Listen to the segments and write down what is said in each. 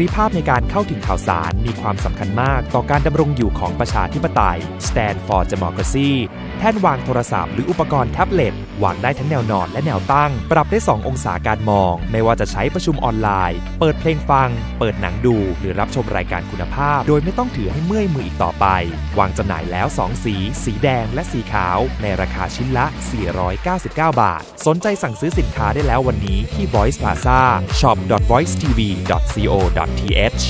รีภาพในการเข้าถึงข่าวสารมีความสำคัญมากต่อการดำรงอยู่ของประชาธิปไตย Stand for Democracy แท่นวางโทรศัพท์หรืออุปกรณ์แท็บเล็ต วางได้ทั้งแนวนอนและแนวตั้ง ปรับได้ 2 องศาการมอง ไม่ว่าจะใช้ประชุมออนไลน์ เปิดเพลงฟัง เปิดหนังดู หรือรับชมรายการคุณภาพ โดยไม่ต้องถือให้เมื่อยมืออีกต่อไป วางจำหน่ายแล้ว 2 สี สีแดงและสีขาว ในราคาชิ้นละ 499 บาท สนใจสั่งซื้อสินค้าได้แล้ววันนี้ที่ Voice Plaza shop voice tv co shop.voicetv.co.th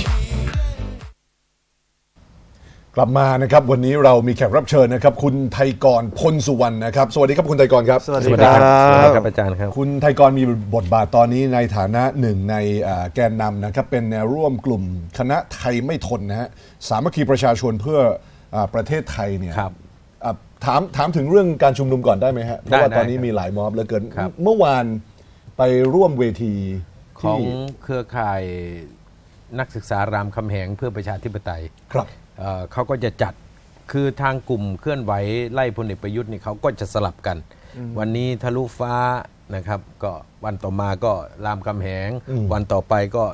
กลับมานะครับวันนี้เรามีแขกรับเชิญนะครับ คุณไทยกรพลสุวรรณนะครับสวัสดีครับคุณไทยกรครับ สวัสดีครับสวัสดีครับอาจารย์ครับ คุณไทยกรมีบทบาทตอนนี้ในฐานะหนึ่งในอ่าแกนนำนะครับเป็นแนวร่วมกลุ่มคณะไทยไม่ทนนะฮะสามัคคีประชาชนเพื่ออาประเทศไทยเนี่ยครับอะถามถามถึงเรื่องการชุมนุมก่อนได้ไหมฮะเพราะว่าได้ตอนนี้ได้ครับมีหลายม็อบเหลือเกินครับเมื่อวานไปร่วมเวทีขที่องเครือข่าย นักศึกษารามคำแหงเพื่อประชาธิปไตยครับเอ่อเขาก็จะจัดคือทางกลุ่มเคลื่อนไหวไล่พลเอกประยุทธ์นี่เขาก็จะสลับกัน วันนี้ทะลุฟ้านะครับ ก็วันต่อมาก็รามคำแหง วันต่อไปก็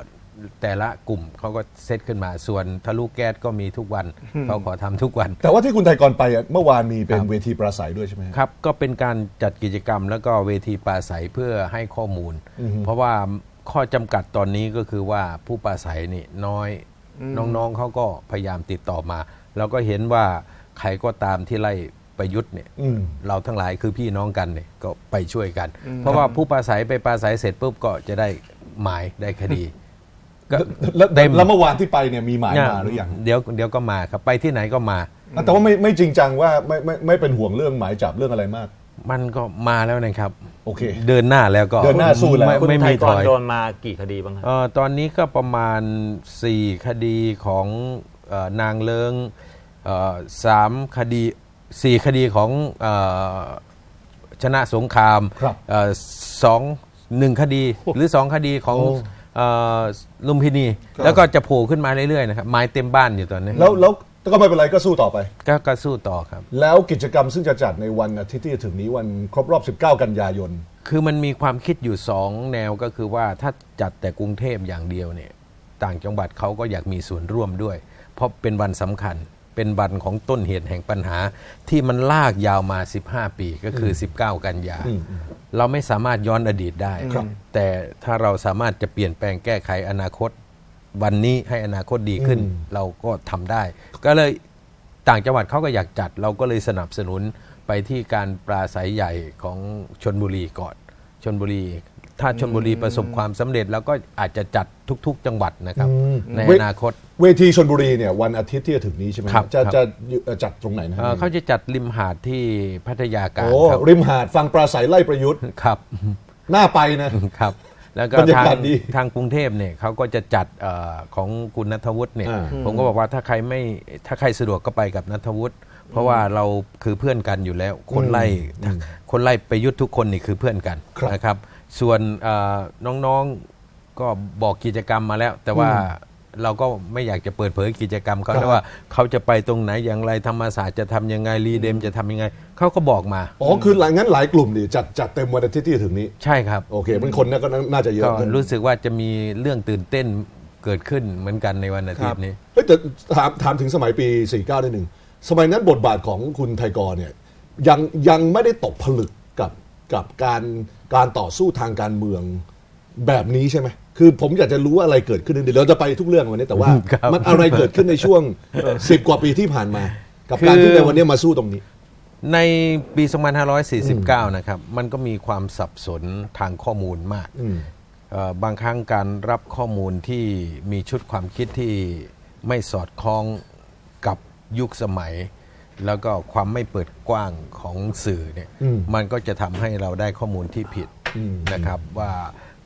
แต่ละกลุ่มเขาก็เซตขึ้นมาส่วนทะลุแก๊สก็มีทุกวันเขาขอทำทุกวัน แต่ว่าที่คุณไทยกรไปอะเมื่อวานมีเป็นเวทีปราศัยด้วยใช่ไหมฮะ ครับก็เป็นการจัดกิจกรรมแล้วก็เวทีปราศัยเพื่อให้ข้อมูล เพราะว่า ข้อจำกัดตอนนี้ก็คือว่าผู้ปราศัยนี่น้อยน้องๆเขาก็พยายามติดต่อมาเราก็เห็นว่าใครก็ตามที่ไล่ประยุทธ์เนี่ยอืมเราทั้งหลายคือพี่น้องกันเนี่ยก็ไปช่วยกัน เพราะว่าผู้ปราศัยไปปราศัยเสร็จปุ๊บก็จะได้หมายได้คดีก็แล้วเต็มแล้วเมื่อวานที่ไปเนี่ยมีหมายมาหรือยังเดี๋ยวเดี๋ยวก็มาครับไปที่ไหนก็มาแต่ว่าไม่ไม่จริงจังว่าไม่ไม่ไม่เป็นห่วงเรื่องหมายจับเรื่องอะไรมาก มันก็มาแล้วนะครับ โอเค เดินหน้าแล้วก็เดินหน้าสู้แล้ว ไม่คุณไม่ไทมียถกรอย โดนมากี่คดีบ้างครับ เอ่อตอนนี้ก็ประมาณ 4 คดีของเออนางเลิงเอ่อสามคดี4คดีของเออชนะสงครามครับเอ่อสองหนึ่งคดีหรือ2คดีของโอ้ เอ่อลุมพินีครับแล้วก็จะโผล่ขึ้นมาเรื่อยๆนะครับไม้เต็มบ้านอยู่ตอนนี้ แล้วแล้ว ก็ไม่เป็นไรก็สู้ต่อไป ก็ก็สู้ต่อครับ แล้วกิจกรรมซึ่งจะจัดในวันอาทิตย์ที่จะถึงนี้วันครบรอบ 19 กันยายน คือมันมีความคิดอยู่สองแนวก็คือว่าถ้าจัดแต่กรุงเทพอย่างเดียวเนี่ย ต่างจังหวัดเขาก็อยากมีส่วนร่วมด้วย เพราะเป็นวันสำคัญเป็นวันของต้นเหตุแห่งปัญหา ที่มันลากยาวมา 15 ปีก็คือ 19 กันยา เราไม่สามารถย้อนอดีตได้ครับแต่ถ้าเราสามารถจะเปลี่ยนแปลงแก้ไขอนาคต วันนี้ให้อนาคตดีขึ้นอืมเราก็ทำได้ ก็เลยต่างจังหวัดเขาก็อยากจัด เราก็เลยสนับสนุนไปที่การปราศัยใหญ่ของชนบุรีก่อนชนบุรี ถ้าชนบุรีประสบความสำเร็จ แล้วก็อาจจะจัดทุก ๆ จังหวัดนะครับ ในอนาคต เวทีชนบุรีเนี่ยวันอาทิตย์ที่จะถึงนี้ใช่ไหมครับจะครับจะเอ่อจัดตรงไหนนะเอ่อเขาจะจัดริมหาดที่พัทยากลางโอ้ครับริมหาดฟังปราศัยไล่ประยุทธ์ครับ น่าไปนะครับ แล้วก็บรรยาทางกาศดีทางกรุงเทพเนี่ยเขาก็จะจัดเออของคุณนัทวุฒิเนี่ยอ่า ผมก็บอกว่าถ้าใครไม่ถ้าใครสะดวกก็ไปกับนัทวุฒิเพราะว่าเราคือเพื่อนกันอยู่แล้ว คนไล่คนไล่ไปยุทธทุกคนนี่คือเพื่อนกันครับนะครับ ส่วนเอ่อน้องๆก็บอกกิจกรรมมาแล้ว แต่ว่า เราก็ไม่อยากจะเปิดเผยกิจกรรมเขาครับแต่ว่าเขาจะไปตรงไหนอย่างไรธรรมศาสตร์จะทำยังไงรีเดมจะทำยังไงเขาก็บอกมาอ๋อคือหลายงั้นหลายกลุ่มดิจัดจัดเต็มวันอาทิตย์ที่จะถึงนี้ใช่ครับโอเคเป็นคนน่าก็น่าจะเยอะก็ขึ้นรู้สึกว่าจะมีเรื่องตื่นเต้นเกิดขึ้นเหมือนกันในวันอาทิตย์นี้เฮ้ยแต่ถามถามถึงสมัยปี 49นิดหนึ่งสมัยนั้นบทบาทของคุณไทยกรเนี่ยยังยังไม่ได้ตกผลึกกับกับการการต่อสู้ทางการเมืองแบบนี้ใช่ไหม คือผมอยากจะรู้ว่าอะไรเกิดขึ้นเดี๋ยวเราจะไปทุกเรื่องวันนี้แต่ว่า ครับมันอะไรเกิดขึ้นในช่วงสิบกว่าปีที่ผ่านมา กับการที่ในวันนี้มาสู้ตรงนี้ ในปี 2549 นะครับ มันก็มีความสับสนทางข้อมูลมากอืม เอ่อบางครั้งการรับข้อมูลที่มีชุดความคิดที่ไม่สอดคล้องกับยุคสมัย แล้วก็ความไม่เปิดกว้างของสื่อเนี่ย อืม มันก็จะทำให้เราได้ข้อมูลที่ผิดอืมนะครับว่า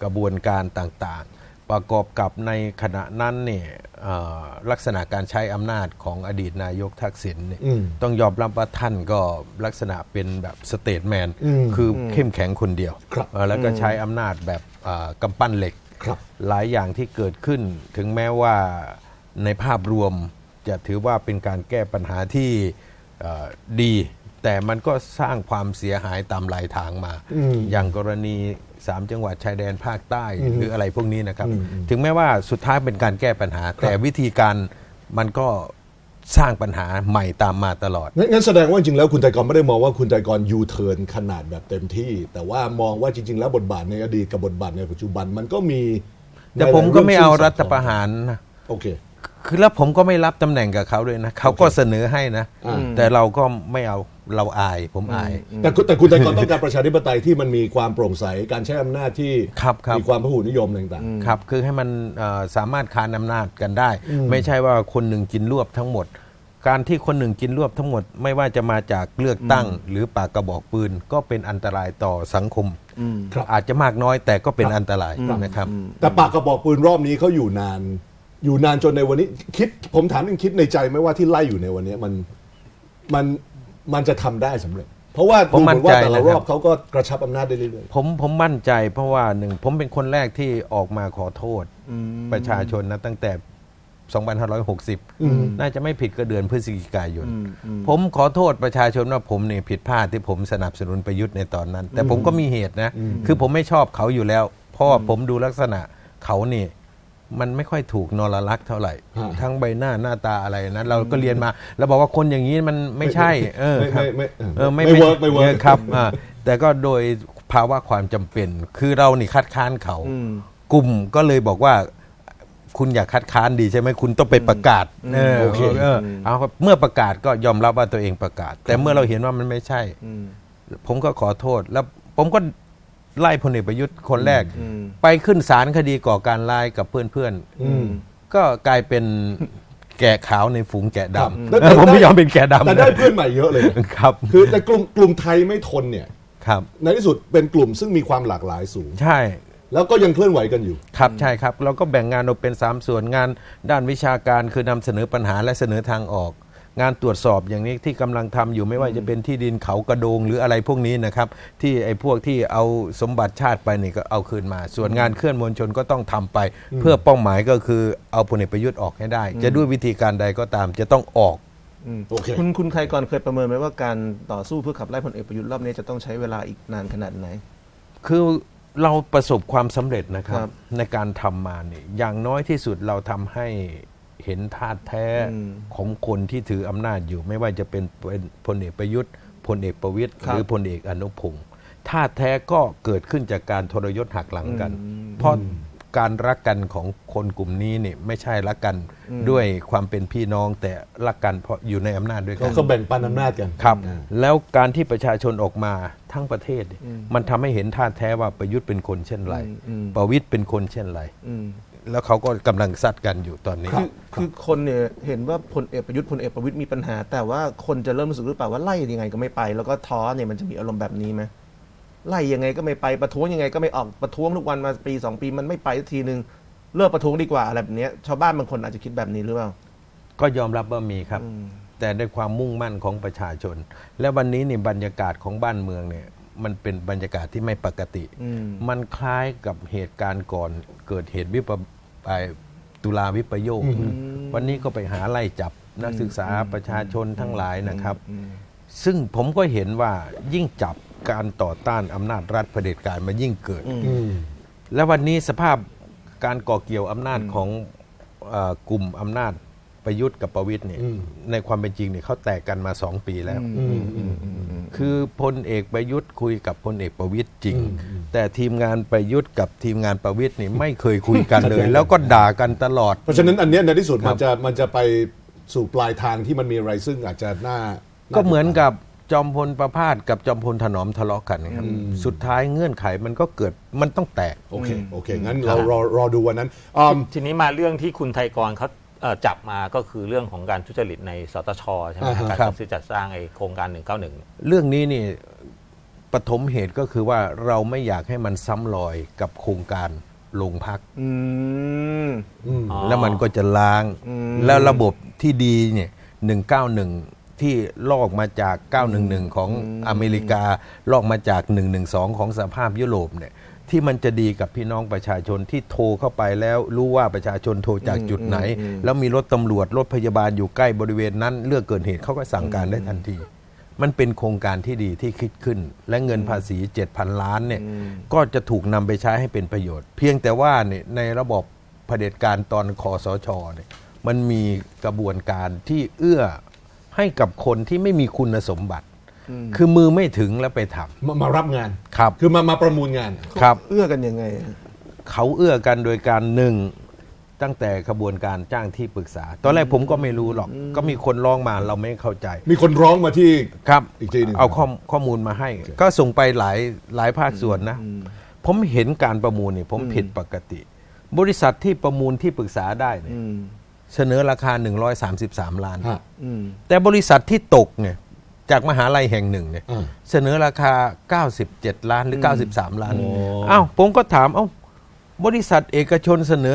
กระบวนการต่างๆ ประกอบกับในขณะนั้นเนี่ยเอ่อลักษณะการใช้อำนาจของอดีตนายกทักษิณเนี่ยอืมต้องยอมรับว่าท่านก็ลักษณะเป็นแบบสเตทแมนอืมคือเข้มแข็งคนเดียวครับเอ่อแล้วก็ใช้อำนาจแบบเอ่อกำปั้นเหล็กครับหลายอย่างที่เกิดขึ้นถึงแม้ว่าในภาพรวมจะถือว่าเป็นการแก้ปัญหาที่เอ่อดี แต่มันก็สร้างความเสียหายตามหลายทางมาอืมอย่างกรณี สามจังหวัดชายแดนภาคใต้อืมหรืออะไรพวกนี้นะครับอืมอืมถึงแม้ว่าสุดท้ายเป็นการแก้ปัญหา แต่วิธีการมันก็สร้างปัญหาใหม่ตามมาตลอด งั้นงั้นแสดงว่าจริงๆแล้วคุณไตรกรไม่ได้มองว่าคุณไตรกรยูเทิร์นขนาดแบบเต็มที่ แต่ว่ามองว่าจริง ๆ แล้วบทบาทในอดีตกับบทบาทในปัจจุบันมันก็มีแต่ผมก็ไม่เอารัฐประหารหารนะโอเค คือแล้วผมก็ไม่รับตำแหน่งกับเขาด้วยนะเขาก็เสนอให้นะ อ่า แต่เราก็ไม่เอาเราอายผมอาย แต่คุณแต่คุณไตรกรต้องการประชาธิปไตยที่มันมีความโปร่งใสการใช้อำนาจที่ครับครับ มีความพหุนิยมต่าง ครับคือให้มันเอ่อสามารถคานอำนาจกันได้ ไม่ใช่ว่าคนหนึ่งกินรวบทั้งหมด การที่คนหนึ่งกินรวบทั้งหมด ไม่ว่าจะมาจากเลือกตั้ง หรือปากกระบอกปืน ก็เป็นอันตรายต่อสังคมครับ อาจจะมากน้อยแต่ก็เป็นอันตรายนะครับ ๆ แต่ปากกระบอกปืนรอบนี้เขาอยู่นาน อยู่นานจนในวันนี้คิดผมถามนึงคิดในใจไหมว่าที่ไล่อยู่ในวันนี้มันมันมันจะทำได้สำเร็จ เพราะว่าผมมั่นใจดูเหอว่าแต่ละนะครับรอบเขาก็กระชับอำนาจได้เรื่อยผมผมมั่นใจ เพราะว่าหนึ่งผมเป็นคนแรกที่ออกมาขอโทษประชาชนนะตั้งแต่ 2560 น่าจะไม่ผิดก็เดือนพฤศจิกายน ผมขอโทษประชาชนว่าผมเนี่ยผิดพลาดที่ผมสนับสนุนประยุทธ์ในตอนนั้น แต่ผมก็มีเหตุนะ คือผมไม่ชอบเขาอยู่แล้ว เพราะว่าผมดูลักษณะเขานี่ มันไม่ค่อยถูกนรลักษณ์เท่าไหร่ฮะทั้งใบหน้าหน้าตาอะไรนะเราก็เรียนมาแล้วบอกว่าคนอย่างนี้มันไม่ใช่ เออไม่ครับไม่เออไม่ไม่ work ไม่ work ออครับอ่าแต่ก็โดยภาวะความจำเป็น คือเรานี่คัดค้านเขากลุ่มก็เลยบอกว่าคุณอยากคัดค้านดีใช่ไหมคุณต้องไปประกาศเออโอเคเออเอาครับเมื่อประกาศก็ยอมรับว่าตัวเองประกาศ แต่เมื่อเราเห็นว่ามันไม่ใช่ ผมก็ขอโทษแล้วผมก็ ไล่พลเอกประยุทธ์คนแรก ไปขึ้นศาลคดีก่อการร้ายกับเพื่อนอืมๆก็กลายเป็นแกะขาวในฝูงแกะครับดำแต่เออผมไม่ยอมเป็นแกะดำแต่ได้เพื่อนใหม่เยอะเลยนะครับ คือแต่กลุ่มกลุ่มไทยไม่ทนเนี่ยครับ ในที่สุดเป็นกลุ่มซึ่งมีความหลากหลายสูง ใช่ แล้วก็ยังเคลื่อนไหวกันอยู่ ครับใช่ครับ เราก็แบ่งงานออกเป็น 3 ส่วนงานด้านวิชาการคือนำเสนอปัญหาและเสนอทางออก งานตรวจสอบอย่างนี้ที่กำลังทำอยู่ไม่ว่าจะเป็นที่ดินเขากระโดงหรืออะไรพวกนี้นะครับที่ไอ้พวกที่เอาสมบัติชาติไปนี่ก็เอาคืนมา ส่วนงานเคลื่อนมวลชนก็ต้องทำไป เพื่อเป้าหมายก็คือเอาพลเอกประยุทธ์ออกให้ได้ จะด้วยวิธีการใดก็ตามจะต้องออกโอเคคุณคุณใครก่อนเคยประเมินไหมว่าการต่อสู้เพื่อขับไล่พลเอกประยุทธ์รอบนี้จะต้องใช้เวลาอีกนานขนาดไหน คือเราประสบความสำเร็จนะครัครับบในการทำมาเนี่ยอย่างน้อยที่สุดเราทำให้ เห็นธาตุแท้อืมของคนที่ถืออำนาจอยู่ ไม่ว่าจะเป็นเป็นพลเอกประยุทธ์พลเอกประวิตยครับหรือพลเอกอนุพงศ์ธาตุแท้ก็เกิดขึ้นจากการทรยศหักหลังกัน เพราะการรักกันของคนกลุ่มนี้เนี่ยไม่ใช่รักกันด้วยความเป็นพี่น้องแต่รักกันเพราะอยู่ในอำนาจด้วยกัก็นก็แบ่งปันอำนาจกันครับอ่าแล้วการที่ประชาชนออกมาทั้งประเทศเนี่ยมันทำให้เห็นท่าแท้ว่าประยุทธ์เป็นคนเช่นไรอืมประวิตยเป็นคนเช่นไรอืม แล้วเขาก็กำลังซัดกันอยู่ตอนนี้ คือคือคนเนี่ยเห็นว่าพลเอกประยุทธ์พลเอกประวิตยมีปัญหา แต่ว่าคนจะเริ่มรู้สึกหรือเปล่าว่าไล่ยังไงก็ไม่ไป แล้วก็ท้อเนี่ยมันจะมีอารมณ์แบบนี้ไหมไล่ยังไงก็ไม่ไปประท้วงยังไงก็ไม่ออกประท้วงทุกวันมาปีสองปีมันไม่ไปสักทีนึงเลิกประท้วงดีกว่าอะไรแบบเนี้ยชาวบ้านบางคนอาจจะคิดแบบนี้หรือเปล่าก็ยอมรับว่ามีครับแต่ด้วยความมุ่งมั่นของประชาชน และวันนี้นี่บรรยากาศของบ้านเมืองเนี่ย มันเป็นบรรยากาศที่ไม่ปกติ อืม มันคล้ายกับเหตุการณ์ก่อนเกิดเหตุวิป ไอ้ตุลาวิปโยค วันนี้ก็ไปหาไล่จับนักศึกษาประชาชนทั้งหลายนะครับ ซึ่งผมก็เห็นว่ายิ่งจับการต่อต้านอำนาจรัฐเผด็จการมันยิ่งเกิดอืมและวันนี้สภาพการก่อเกี่ยวอำนาจของเออกลุ่มอำนาจประยุทธ์กับประวิทย์เนี่ยอืมในความเป็นจริงเนี่ยเขาแตกกันมาสองปีแล้วอืมอืม คือพลเอกประยุทธ์คุยกับพลเอกประวิทย์จริง แต่ทีมงานประยุทธ์กับทีมงานประวิทย์นี่ไม่เคยคุยกันเลย แล้วก็ด่ากันตลอด เพราะฉะนั้นอันเนี้ยในที่สุดครัมับนจะมันจะไปสู่ปลายทางที่มันมีอะไรซึ่งอาจจะน่าาก็เหมือนกับจอมพลประพาสกับจอมพลถนอมทะเลาะกันนะครับสุดท้ายเงื่อนไขมันก็เกิดมันต้องแตก โอเคโอเคงั้นเรารอรอดูวันนั้นอืมทีนี้มาเรื่องที่คุณไทยกรเขาเอ่อ จับมาก็คือเรื่องของการทุจริตในสตชใช่ไหมอ่าฮะการครับ จัดซื้อจัดสร้างไอ้โครงการ 191 เรื่องนี้นี่ปฐมเหตุก็คือว่าเราไม่อยากให้มันซ้ำรอยกับโครงการโรงพัก อืม อ๋อ แล้วมันก็จะล้างแล้วระบบที่ดีเนี่ย191 ที่ลอกมาจาก 911 ของอเมริกา ลอกมาจาก 112 ของสภาพยุโรปเนี่ย ที่มันจะดีกับพี่น้องประชาชนที่โทรเข้าไปแล้วรู้ว่าประชาชนโทรจากจุดไหน แล้วมีรถตำรวจรถพยาบาลอยู่ใกล้บริเวณนั้นเลือกเกิดเหตุเขาก็สั่งการได้ทันที มันเป็นโครงการที่ดีที่คิดขึ้น และเงินภาษี 7,000 ล้านเนี่ยก็จะถูกนำไปใช้ให้เป็นประโยชน์ เพียงแต่ว่าเนี่ยในระบบเผด็จการตอนคอสชเนี่ยมันมีกระบวนการที่เอื้อให้กับคนที่ไม่มีคุณสมบัติ คือมือไม่ถึงแล้วไปทมามารับงานำครับ คือมามาประมูลงาน ครับ เอื้อกันยังไง เขาเอื้อกันโดยการหนึ่งตั้งแต่ขบวนการจ้างที่ปรึกษา ตอนแรกผมก็ไม่รู้หรอก ก็มีคนร้องมาเราไม่เข้าใจ มีคนร้องมาที่ครับอีกทีหนึ่งเอาข้อมข้อมูลมาให้ ก็ส่งไปหลายหลายภาคส่วนนะ ผมเห็นการประมูลนี่ผมผิดปกติ บริษัทที่ประมูลที่ปรึกษาได้เนี่ยอืมเสนอราคา 133 ล้านฮะอืมแต่บริษัทที่ตกเนี่ย จากมหาลัยแห่งหนึ่งเนี่ยอ่า เสนอราคา 97 ล้านหรือ 93 ล้านโอ้อ้าวผมก็ถามเอ้าบริษัทเอกชนเสนอ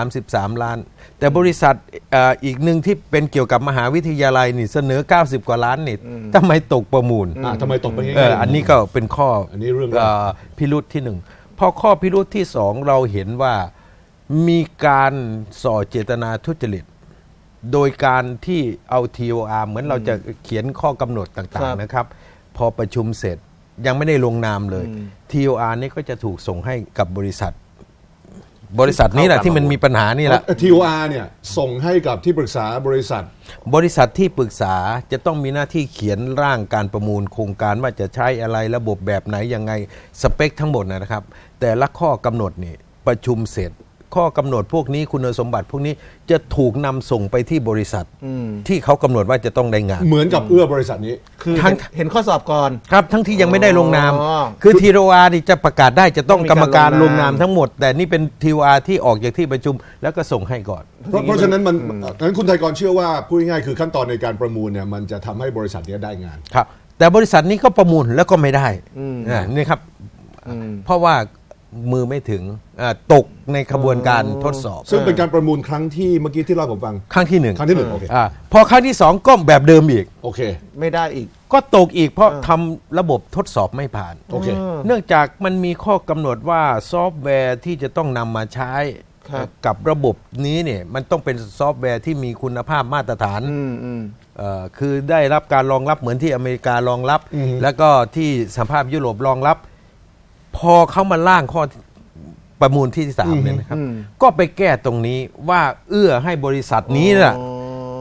133 ล้าน แต่บริษัทเอ่ออีกหนึ่งที่เป็นเกี่ยวกับมหาวิทยาลัยนี่เสนอ 90 กว่าล้านนี่ทำไมตกประมูล อ่าทำไมตกไปง่ายเอออันนี้ก็เป็นข้ออันนี้เรื่องแรก พิรุษที่หนึ่งพอข้อพิรุษที่สองเราเห็นว่ามีการส่อเจตนาทุจริต โดยการที่เอา TOR เหมือนเราจะเขียนข้อกำหนดครัต่างบๆนะครับ พอประชุมเสร็จยังไม่ได้ลงนามเลย TOR นี่ก็จะถูกส่งให้กับบริษัท บริษัทนี้แหละที่มันมีปัญหานี่แหละทีโออาร์เนี่ยส่งให้กับที่ปรึกษาบริษัท บริษัทที่ปรึกษาจะต้องมีหน้าที่เขียนร่างการประมูลโครงการว่าจะใช้อะไรระบบแบบไหนยังไงสเปคทั้งหมดนะครับ แต่ละข้อกำหนดนี่ประชุมเสร็จ ข้อกำหนดพวกนี้คุณสมบัติพวกนี้จะถูกนำส่งไปที่บริษัทที่เขากำหนดว่าจะต้องได้งาน เหมือนกับเอื้อบริษัทนี้คือทั้งเห็นเห็นข้อสอบก่อนครับ ทั้งที่ยังไม่ได้ลงนามอ๋อคือทีโรอานี่จะประกาศได้จะต้องต้องมีกรรมการการลลงนานงามมทั้งหมด แต่นี่เป็นทีโออาที่ออกจากที่ประชุมแล้วก็ส่งให้ก่อน เพราะเพราะฉะนั้นมันงั้นคุณไทยกรเชื่อว่าพูดง่ายๆคือขั้นตอนในการประมูลเนี่ยมันจะทำให้บริษัทเนี้ได้งานครับแต่บริษัทนี้ก็ประมูลแล้วก็ไม่ได้อ่านี่ครับเพราะว่า มือไม่ถึงอ่าตกในขบวนการทดสอบ ซึ่งเป็นการประมูลครั้งที่เมื่อกี้ที่เล่าให้ผมฟัง ครั้งที่หนึ่งครั้งที่หนึ่งโอเคอ่าพอครั้งที่สองก็แบบเดิมอีก โอเคไม่ได้อีก ก็ตกอีกเพราะทำระบบทดสอบไม่ผ่าน โอเคเนื่องจากมันมีข้อกำหนดว่าซอฟต์แวร์ที่จะต้องนำมาใช้ครับ กับระบบนี้เนี่ยมันต้องเป็นซอฟต์แวร์ที่มีคุณภาพมาตรฐาน อืมอืม เอ่อคือได้รับการรองรับเหมือนที่อเมริการองรับอือฮึแล้วก็ที่สหภาพยุโรปรองรับ พอเขามาล่างข้อประมูลที่สามเนี่ยนะครับ อืม ก็ไปแก้ตรงนี้ว่าเอื้อให้บริษัทนี้น่ะ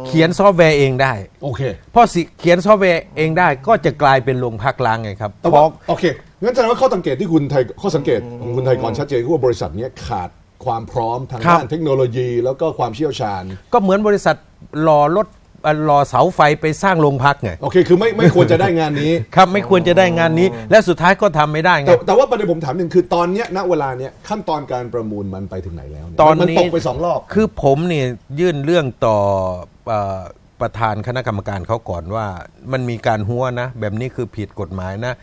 เขียนซอฟต์แวร์เองได้ โอเคเพราะสิเขียนซอฟต์แวร์เองได้ก็จะกลายเป็นโรงพักล้างไงครับแต่เพว่าราะโอเคงั้นแสดงว่าข้อสังเกตที่คุณไทยข้อสังเกตของคุณไทยกรชัดเจนคือว่าบริษัทเนี้ยขาดความพร้อมทางครับ ด้านเทคโนโลยี แล้วก็ความเชี่ยวชาญ ก็เหมือนบริษัทรอรถเอ่อ รอเสาไฟไปสร้างโรงพักไงโอเค คือไม่ไม่ควรจะได้งานนี้ ครับไม่ควรจะได้งานนี้ และสุดท้ายก็ทำไม่ได้ไง แต่แต่ว่าประเด็นผมถามหนึ่งคือตอนเนี้ยณเวลาเนี้ยขั้นตอนการประมูลมันไปถึงไหนแล้วเยตอนมันี้ตกไปสองรอบ คือผมเนี่ยยื่นเรื่องต่อเอ่อประธานคณะกรรมการเขาก่อนว่า มันมีการหัวนะ แบบนี้คือผิดกฎหมายนะ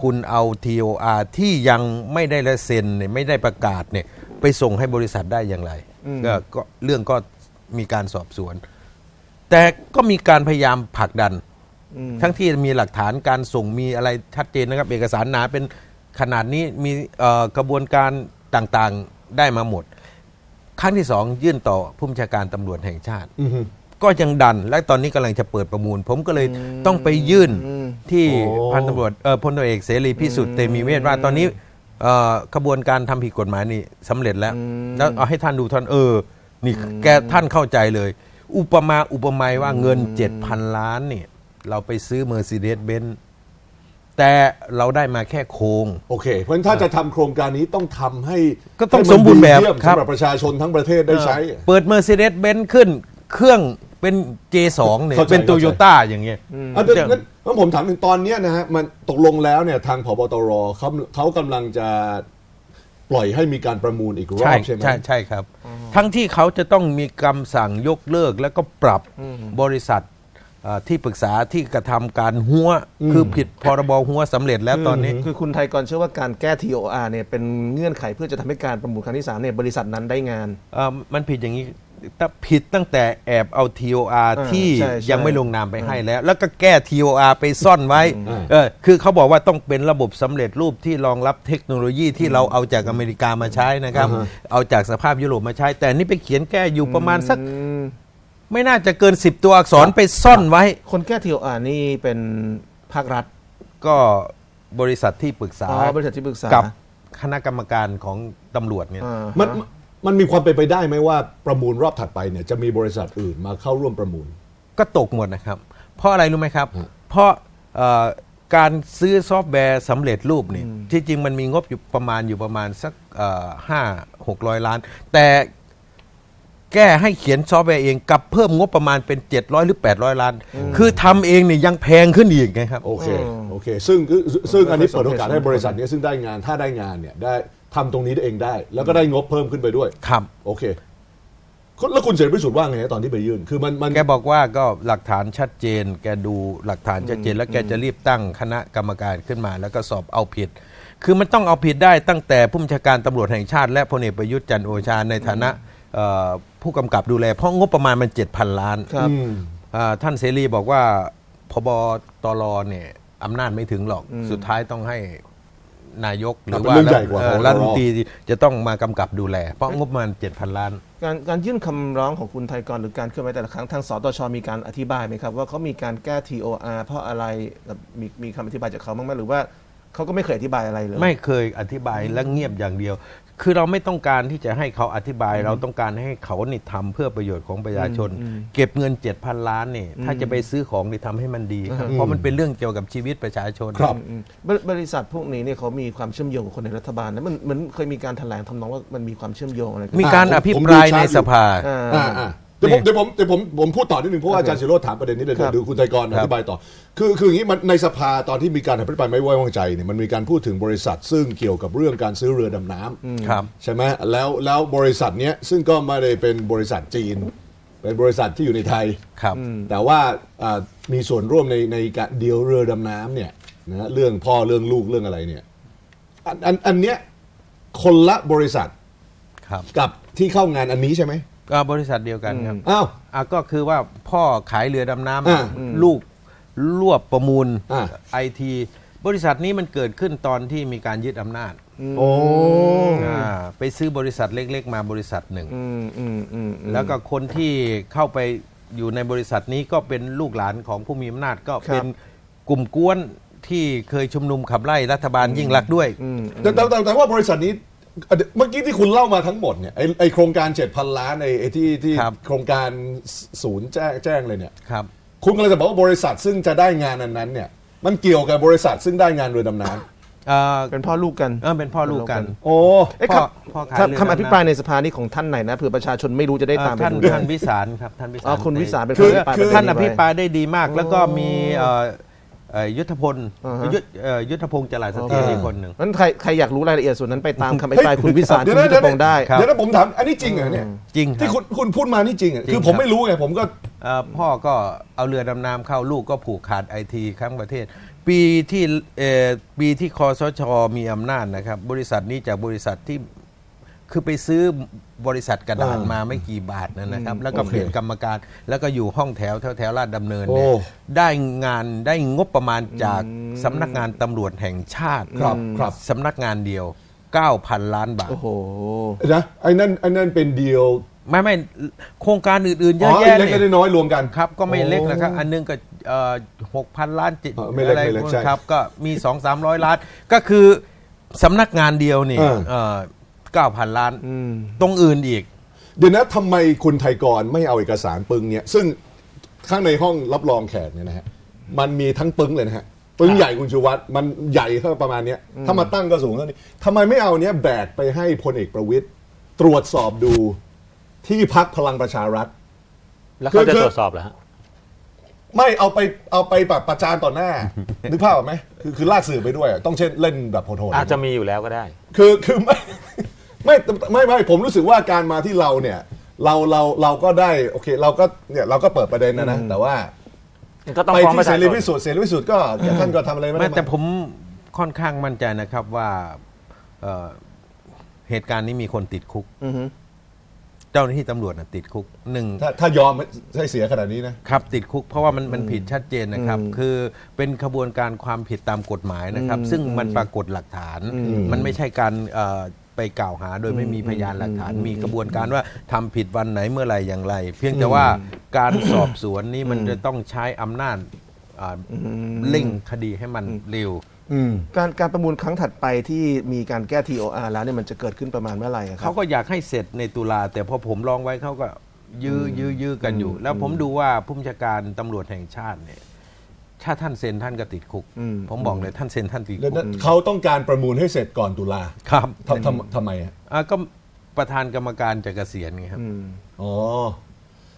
คุณเอา TOR ที่ยังไม่ได้ละเซ็นเนี่ยไม่ได้ประกาศเนี่ยไปส่งให้บริษัทได้อย่างไรก็ก็เรื่องก็มีการสอบสวน แต่ก็มีการพยายามผลักดันทั้งที่มีหลักฐานการส่งมีอะไรชัดเจนนะครับ เอกสารหนาเป็นขนาดนี้มีเอ่อกระบวนการต่างๆได้มาหมด ครั้งที่สองยื่นต่อผู้บัญชาการตำรวจแห่งชาติ อือฮึ ก็ยังดัน และตอนนี้กำลังจะเปิดประมูล ผมก็เลยต้องไปยื่นที่โอ้ พันตำรวจเอ่อพลตำรวจเอกเสรีพิสุทธิ์เตมีเวทว่าตอนนี้เอ่อกระบวนการทำผิดกฎหมายนี่สำเร็จแล้ว แล้วเอาให้ท่านดูท่านเออ นี่แกท่านเข้าใจเลย อุปมาอุปไมยว่าเงิน 7,000 ล้านเนี่ยเราไปซื้อ Mercedes Benz แต่เราได้มาแค่โครง โอเค เพราะฉะนั้นถ้าจะทำโครงการนี้ต้องทำให้ก็ต้องให้นสมบูรณ์แบบดีเยี่ยครับ สำหรับประชาชนทั้งประเทศได้ใช้ เปิด Mercedes Benz ขึ้น เครื่องเป็น J2 เนี่ยเข้าใจ เป็นโตเข้าใจโยต้าอย่างเงี้ย อะเดี๋ยวงั้นงั้นผมถามถึงตอนเนี้ยนะฮะมันตกลงแล้วเนี่ยทางพบตรเขาเขากำลังจะปล่อยให้มีการประมูลอีกรอใช่บใช่ไหมใช่ใช่ครับ ทั้งที่เขาจะต้องมีคำสั่งยกเลิก แล้วก็ปรับบริษัทเอ่อที่ปรึกษาที่กระทำการหัวคือผิดพรบหัวสำเร็จแล้วตอนนี้คือคุณไทยกรเชื่อว่าการแก้ TOR เนี่ยเป็นเงื่อนไขเพื่อจะทำให้การประมูลครั้งที่3เนี่ยบริษัทนั้นได้งานเอ่อมันผิดอย่างนี้ แต่ผิดตั้งแต่แอบเอา TOR อ่าที่ใช่ใช่ยังไม่ลงนามไปให้แล้ว แล้วก็แก้ TOR ไปซ่อนไว้อืมเออคือเขาบอกว่าต้องเป็นระบบสำเร็จรูปที่รองรับเทคโนโลยีที่เราเอาจากอเมริกามาใช้นะครับ เอาจากสภาพยุโรปมาใช้ แต่นี่ไปเขียนแก้อยู่ประมาณสักอืมไม่น่าจะเกิน 10 ตัวอักษรไปซ่อนไว้ คนแก้ TOR นี่เป็นภาครัฐ ก็บริษัทที่ปรึกษาอ๋อบริษัทที่ปรึกษากั บคณะกรรมการของตำรวจเนี่ย อ่ามัน มันมีความเป็นไปได้ไหมว่าประมูลรอบถัดไปเนี่ยจะมีบริษัทอื่นมาเข้าร่วมประมูล ก็ก็ตกหมดนะครับ เพราะอะไรรู้ไหมครับฮะเพราะเอ่อการซื้อซอฟต์แวร์สำเร็จรูปนี่ที่จริงมันมีงบอยู่ประมาณอยู่ประมาณสักห้าหกร้อยล้าน แต่แก้ให้เขียนซอฟต์แวร์เองกลับเพิ่มงบประมาณเป็น 700 หรือ 800 ล้าน คือทำเองเนี่ยยังแพงขึ้นอีกนะครับ โอเคอืมโอเค ซึ่งซึ่งอันนี้ไม่ค่อยเปิดโอกาสให้บริษัทเนี้ซึ่งได้งานถ้าได้งานเนี่ยได้ ทำตรงนี้ได้เองได้ แล้วก็ได้งบเพิ่มขึ้นไปด้วย ครับ โอเคคุณแล้วคุณเสรีพิสุทธิ์ว่าไงตอนที่ไปยื่นคือมันมัน แกบอกว่าก็หลักฐานชัดเจน แกดูหลักฐานชัดเจน แล้วแกจะรีบตั้งคณะกรรมการขึ้นมา แล้วก็สอบเอาผิด คือมันต้องเอาผิดได้ตั้งแต่ผู้บัญชาการตำรวจแห่งชาติและพลเอกประยุทธ์จันทร์โอชาในฐานะเอ่อผู้กำกับดูแล เพราะงบประมาณมัน 7,000 ล้านครับ อืม อ่าท่านเสรีบอกว่าพบตรเนี่ยอำนาจไม่ถึงหรอก สุดท้ายต้องให้ นายกหรือเป็นว่าเรื่องใหญ่กว่าเอ่อพบตรรัฐมนตรีจะต้องมากำกับดูแล เพราะงบประมาณ7,000 ล้าน การการยื่นคำร้องของคุณไทยกรหรือการเคลื่อนไหวแต่ละครั้งทางสตชมีการอธิบายไหมครับ ว่าเขามีการแก้ TOR เพราะอะไรแบบมีมีคำอธิบายจากเขาบ้างไหมหรือว่าเขาก็ไม่เคยอธิบายอะไรเลย ไม่เคยอธิบายและเงียบอย่างเดียว คือเราไม่ต้องการที่จะให้เขาอธิบายเราต้องการให้เขานี่ทำเพื่อประโยชน์ของประชาชน เก็บเงิน 7,000 ล้านนี่ถ้าจะไปซื้อของนี่ทำให้มันดีครับเพราะมันเป็นเรื่องเกี่ยวกับชีวิตประชาชนครับอืมบริบริษัทพวกนี้เนี่ยเขามีความเชื่อมโยงกับคนในรัฐบาลนะมันเหมือนเคยมีการแถลงทำนองว่ามันมีความเชื่อมโยงอะไรกันมีการอ่าอภิผมปรายผมดูในชาร์ตอยู่สภาอ่าอ่าอ่า เดี๋ยวผมเดี๋ยวผมเดี๋ยวผมผมพูดต่อนิดนึงเพราะว่าอาจารย์สิโรธถามประเด็นนี้เดี๋ยวครับเดี๋ยวคุณไทยกรอธิบายต่อ คือคืออย่างนี้มันในสภาตอนที่มีการอภิปรายไม่ไว้วางใจเนี่ยมันมีการพูดถึงบริษัท ซึ่งเกี่ยวกับเรื่องการซื้อเรือดำน้ำครับใช่ไหมแล้วแล้วบริษัทเนี้ยซึ่งก็ไม่ได้เป็นบริษัทจีน เป็นบริษัทที่อยู่ในไทย ครับ แต่ว่าอ่ามีส่วนร่วมในในการเดียวเรือดำน้ำเนี่ยนะเรื่องพ่อเรื่องลูกเรื่องอะไรเนี่ยอันอันอันเนี้ยคนละบริษัทครับ กับที่เข้างานอันนี้ใช่ไหม ก็บริษัทเดียวกันครับอ้าว อะก็คือว่าพ่อขายเรือดำน้อ่าำลูกรวบประมูลอ่า ไอทีบริษัทนี้มันเกิดขึ้นตอนที่มีการยึดอำนาจโอ้ อ่าไปซื้อบริษัทเล็ก ๆ มาบริษัทหนึ่ง อืมอืมอืมอืม แล้วก็คนที่เข้าไปอยู่ในบริษัทนี้ก็เป็นลูกหลานของผู้มีอำนาจก็เป็นกลุ่มกวนที่เคยชุมนุมขับไล่รัฐบาลยิ่งรักษณ์ด้วยอืมแต่แต่แต่แต่ว่าบริษัทนี้อะ เมื่อกี้ที่คุณเล่ามาทั้งหมดเนี่ยไอไอโครงการเจ็ดพันล้านไอไอที่ที่ครับ โครงการศูนย์แจ้งแจ้งเลยเนี่ย ครับ คุณกำลังจะบอกว่าบริษัทซึ่งจะได้งานอันนั้นเนี่ยมันเกี่ยวกับบริษัทซึ่งได้งานเรือดำน้เอ่อเป็นพ่อลูกกัน เออเป็นพ่อลูกกันำโอ้ เอ๊ะพ่อคำพ่อขายคำเรือคำอภิดำน้ำปรายในสภานี่ของท่านไหนนะเผื่อประชาชนไม่รู้จะได้เอ่อตามไปท่านดูด้วย ท่านวิสารครับท่านวิสารอ๋อคุณวิสารเป็นคือคนอภิปรายคือประเด็ท่านอไว้ภิปรายได้ดีมาก แล้วก็มีเอ่อ เอ่อยุทธพลอ่าฮะ ยุทธเอ่อยุทธพงศ์จรัสเสถียรอีกคนหนึ่ง นั้นใครใครอยากรู้รายละเอียดส่วนนั้นไปตามคำอภิปรายคุณวิสารเดี๋คุยวณนะยุทธพงศ์ได้ ครับ เดี๋ยวนะผมถามอันนี้จริงเหรอเนี่ยจริงคที่รับคุณคุณพูดมานี่จริงเหรอจริงคือผมครับ ไม่รู้ไงผมก็ เอ่อพ่อก็เอาเรือดำน้ำเข้าลูกก็ผูกขาดไอทีครั้งประเทศ ปีที่เอ่อปีที่คอสชมีอำนาจนะครับ บริษัทนี้จากบริษัทที่ คือไปซื้อบริษัทกระดาษอ่ามมาไม่กี่บาทนะนะครับ แล้วก็โอเคเปลี่ยนกรรมการ แล้วก็อยู่ห้องแถวแถวแถวลาดดำเนินเนี่ยโอ้ได้งานได้งบประมาณจากสำนักงานตำรวจแห่งชาติครับครับสำนักงานเดียว 9,000 ล้านบาท โอ้โหนะไอ้นั่นไอ้นั่นเป็นเดียวไม่ไม่โครงการอื่นๆเยอ๋อะอแยะเล็กเนี่ยๆน้อยๆรวมกันครับ ก็ไม่เล็กนะครับโอ้อันนึงก็หกพันล้านจิตเออไม่เล็กอะไรไม่เล็กใช่ครับ ก็มีสองสามร้อยล้าน ก็คือสำนักงานเดียวนี่ เออเก้าพันล้าน อืม ตรงอื่นอีก เดี๋ยวนะทำไมคุณไทยกรไม่เอาเอกสารปึงเนี่ยซึ่งข้างในห้องรับรองแขกเนี่ยนะฮะมันมีทั้งปึ้งเลยนะฮะปึ้งใหญ่คุณชูวัตรมันใหญ่เท่าประมาณเนี้ยถ้ามาตั้งก็สูงเท่านี้ทำไมไม่เอาเนี้ยแบกไปให้พลเอกประวิตยตรวจสอบดูที่พักพลังประชารัฐ แล้วเขาจะคือตรวจสอบเหรอฮะ ไม่เอาไปเอาไปแบบประจานต่อหน้า นึกภาพออกไหมคือคือลากสื่อไปด้วยต้องเช่นเล่นแบบโหดๆอาจจะมีอยู่แล้วก็ได้ คือคือไม่ ไม่ไม่ไม่ผมรู้สึกว่าการมาที่เราเนี่ย เราเราเราก็ได้โอเค เราก็เนี่ยเราก็เปิดประเด็นนะนะแต่ว่าก็ต้องไปฟ้องปที่ระเสชาชรีนพิสุทธิ์เสรีพิสุทธิ์ก็ท่านก็ทำอะไรไม่ไม่ได้แต่ผมค่อนข้างมั่นใจนะครับว่าเอ่อเหตุการณ์นี้มีคนติดคุก อือฮึเจ้าหน้าที่ตำรวจน่ะติดคุกหนึ่ง ถ้าถ้ายอมให้เสียขนาดนี้นะ ครับติดคุกเพราะว่ามันมันผิดชัดเจนนะครับอืมคือเป็นขบวนการความผิดตามกฎหมายนะครับอืมซึ่งมันปรากฏหลักฐานอืมมันไม่ใช่การเอ่อ ไปกล่าวหาโดยไม่มีพยานหลักฐานอืมมีกระบวนการว่าทำผิดวันไหนเมื่อไหร่อย่างไร เพียงแต่ว่าการสอบสวนนี้มันจะต้องใช้อำนาจอ่าเร่งคดีให้มันเร็วอืมการการประมูลครั้งถัดไปที่มีการแก้ TOR แล้วเนี่ยมันจะเกิดขึ้นประมาณเมื่อไหร่อะครัเขาก็อยากให้เสร็จในตุลาแต่พอผมลองไว้เขาก็ยื้อยื้อยื้อกันอยู่ แล้วผมดูว่าผู้บัญชาการตำรวจแห่งชาติเนี่ย ถ้าท่านเซ็นท่านก็ติดคุก อืม ผมบอกเลยท่านเซ็นท่านติดแล้วคุกนั่นเขาต้องการประมูลให้เสร็จก่อนตุลาครับทำทำทำไมอะอะก็ประธานกรรมการจะเกษียณไงครับอืมอ๋อ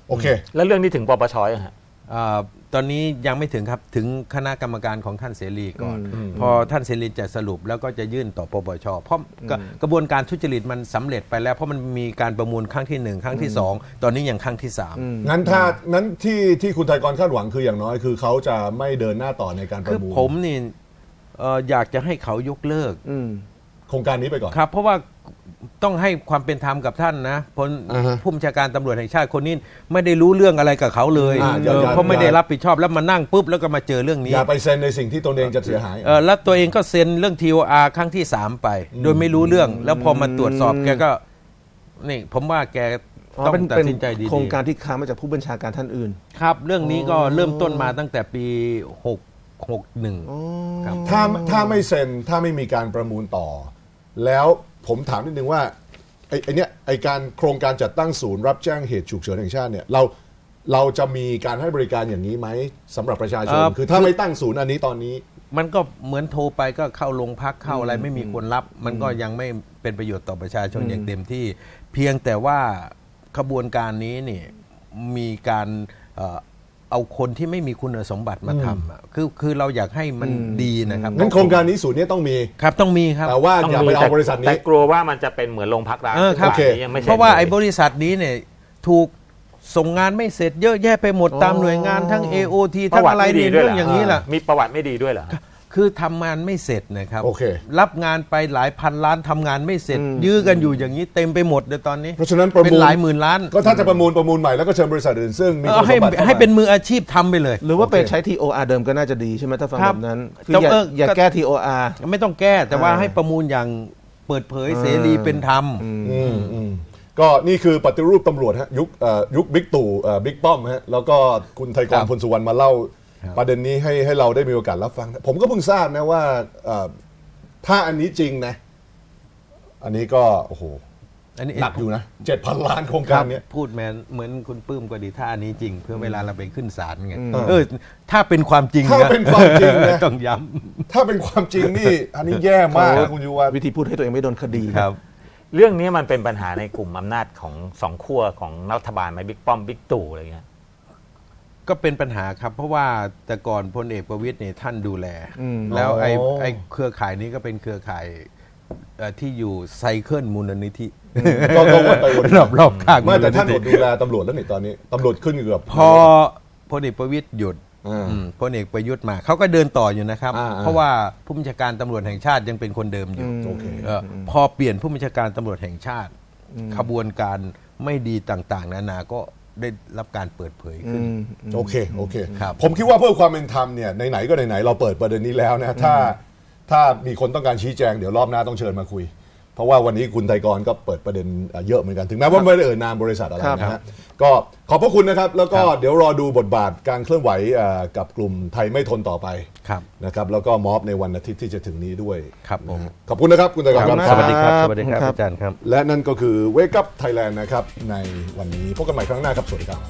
โอเค แล้วเรื่องนี้ถึงปปชยังฮะอ่า ตอนนี้ยังไม่ถึงครับถึงคณะกรรมการของท่านเสรีก่อนอืมพอท่านเสรีจะสรุปแล้วก็จะยื่นต่อปปชเพราะกระกระบวนการทุจริตมันสำเร็จไปแล้วเพราะมันมีการประมูลครั้งที่หนึ่งครั้งที่สองตอนนี้ยังครั้งที่สามงั้นถ้านั้นที่ที่คุณไทยกรคาดหวังคืออย่างน้อย คือเขาจะไม่เดินหน้าต่อในการปคือระมูลผมนี่เอ่ออยากจะให้เขายกเลิกอืมโครงการนี้ไปก่อนครับ เพราะว่า ต้องให้ความเป็นธรรมกับท่านนะพลอ่าฮะผู้บัญชาการตำรวจแห่งชาติคนนี้ไม่ได้รู้เรื่องอะไรกับเขาเลยอ่าอย่าเอออย่า เพราะไม่อย่าได้รับผิดชอบแล้วมานั่งปุ๊บแล้วก็มาเจอเรื่องนี้ อย่าไปเซ็นในสิ่งที่ตนเองจะเสียหาย เออแล้วตัวเองก็เซ็นเรื่อง TOR ครั้งที่ 3 ไป โดยไม่รู้เรื่องแล้วพอมาตรวจสอบแกก็ นี่ผมว่าแกอ๋อต้องเป็นตัดเป็นสินใจดีโครงการที่ค้างมาจากผู้บัญชาการท่านอื่นๆครับ เรื่องนี้ก็เริ่มต้นมาตั้งแต่ปี 6 61 ครับ ถ้าถ้าไม่เซ็นถ้าไม่มีการประมูลต่อ แล้วผมถามนิดนึงว่าไอ้ไอ้เนี้ยไอ้การโครงการจัดตั้งศูนย์รับแจ้งเหตุฉุกเฉินแห่งชาติเนี่ยเราเราจะมีการให้บริการอย่างนี้ไหมสำหรับประชาชน เอ่อ คือถ้าไม่ตั้งศูนย์อันนี้ตอนนี้ มันก็เหมือนโทรไปก็เข้าโรงพักเข้าอะไรไม่มีคนรับ มันก็ยังไม่เป็นประโยชน์ต่อประชาชนอย่างเต็มที่ เพียงแต่ว่าขบวนการนี้นี่มีการเอ่อ เอาคนที่ไม่มีคุณสมบัติมาทำอะคือคือเราอยากให้มันดีนะครับงั้นโครงการนี้ศูนย์เนี้ต้องมีครับต้องมีครับแต่ว่าต้องอย่ามีไปเอาแต่บริษัทแต่นี้กลัวว่ามันจะเป็นเหมือนโรงพักร้างเออครับซึ่งป่านนี้ยังไม่เสร็จเพราะว่าไอ้ลยบริษัทนี้เนี่ยถูกส่งงานไม่เสร็จเยอะแยะไปหมดตามหน่วยงานทั้ง AOT ทั้งอะไรประวัติไม่ดีเนี่ยด้วยเรื่องเหรออย่างนี้แหละมีประวัติไม่ดีด้วยเหรอ คือทำงานไม่เสร็จนะครับ โอเค รับงานไปหลายพันล้านทำงานไม่เสร็จ ยื้อกันอยู่อย่างนี้เต็มไปหมดเลยตอนนี้เพราะฉะนั้นประเป็นมูลหลายหมื่นล้านก็ถ้าจะประมูลประมูลใหม่แล้วก็เชิญบริษัทอื่นซึ่งมีเอคุอณสให้มบัติข้าให้มาเป็นมืออาชีพทำไปเลย หรือว่าไปโอเคใช้ TOR เดิมก็น่าจะดีใช่ไหมถ้าฟังครัแบบบนั้น คือแต่อย่าเอออย่าก็ แก้ TOR ไม่ต้องแก้แต่ว่าอ่าให้ประมูลอย่างเปิดเผยเสรีเป็นธรรม อืมอืมก็นี่คือปฏิรูปตำรวจฮะยุคเอ่อยุคบิ๊กตู่เอ่อบิ๊กป้อมฮะแล้วก็คุณไทยกครัรบพลสุวรรณมาเล่าครับ ประเด็นนี้ให้ให้เราได้มีโอกาสรับฟัง ผมก็เพิ่งทราบนะว่าเอ่อถ้าอันนี้จริงนะ อันนี้ก็โอ้โหอันนี้หนักอยู่นะเจ็ดพันล้านโครงคการัรบเนี้ยพูดแมนเหมือนคุณปื้มก็ดีถ้าอันนี้จริง เพื่อเวลาเราไปขึ้นศาลไงอืมเออถ้าเป็นความจริงถ้าเป็นความจริงนะต้องย้ถ้าเป็นความจริงนี่ อันนี้แย่มากนะคุณยูวัฒน์วิธีพูดให้ตัวเองไม่โดนคดีำครับ เรื่องนี้มันเป็นปัญหาในกลุ่มอำนาจของสองขั้วของรัฐบาลไหมบิ๊กป้อมบิ๊กตู่อะไรเงี้ย ก็เป็นปัญหาครับ เพราะว่าแต่ก่อนพลเอกประวิตยเนี่ยท่านดูแล อืม แล้วไอ้อ๋อ ไอ้เครือข่ายนี้ก็เป็นเครือข่ายเอ่อที่อยู่ไซเคิลมูลนิธิก็ก็วนไปวนรอบรอบข้างไม่แต่ท่านมูอลดนิดูธิแลตำรวจแล้วนี่ตอนนี้ตำรวจขึ้นอยู่กับพอพลเอกประวิตยหยุด อ่า อืมพลเอกประยุทธ์มาเขาก็เดินต่ออยู่นะครับ อ่าอ่าเพราะว่าผู้บัญชาการตำรวจแห่งชาติยังเป็นคนเดิมอยู่โอเคเอออพอเปลี่ยนผู้บัญชาการตำรวจแห่งชาติ ขบวนการไม่ดีต่างๆ นานาก็ ได้รับการเปิดเผยขึ้น โอเคโอเค ครับ ผมคิดว่าเพื่อความเป็นธรรมเนี่ยไหนๆก็ไหนๆเราเปิดประเด็นนี้แล้วนะถ้าถ้ามีคนต้องการชี้แจงเดี๋ยวรอบหน้าต้องเชิญมาคุย เพราะว่าวันนี้คุณไทยกรก็เปิดประเด็นเอ่อเยอะเหมือนกัน ถึงแม้ว่าไม่ได้เอ่ยนามบริษัทอะไรครับนะฮะก็ขอบพระคุณนะครับ แล้วก็ครับเดี๋ยวรอดูบทบาทการเคลื่อนไหวเอ่อกับกลุ่มไทยไม่ทนต่อไปครับนะครับแล้วก็ม็อบในวันอาทิตย์ที่จะถึงนี้ด้วยครับผมนะฮะขอบคุณนะครับคุณไทยกรขอบคคุรับณสวัสดีครับครับสวัสดีครับครับอาจารย์ครับ และนั่นก็คือ Wake Up Thailand นะครับในวันนี้พบกันใหม่ครั้งหน้าครับสวัสดีครับ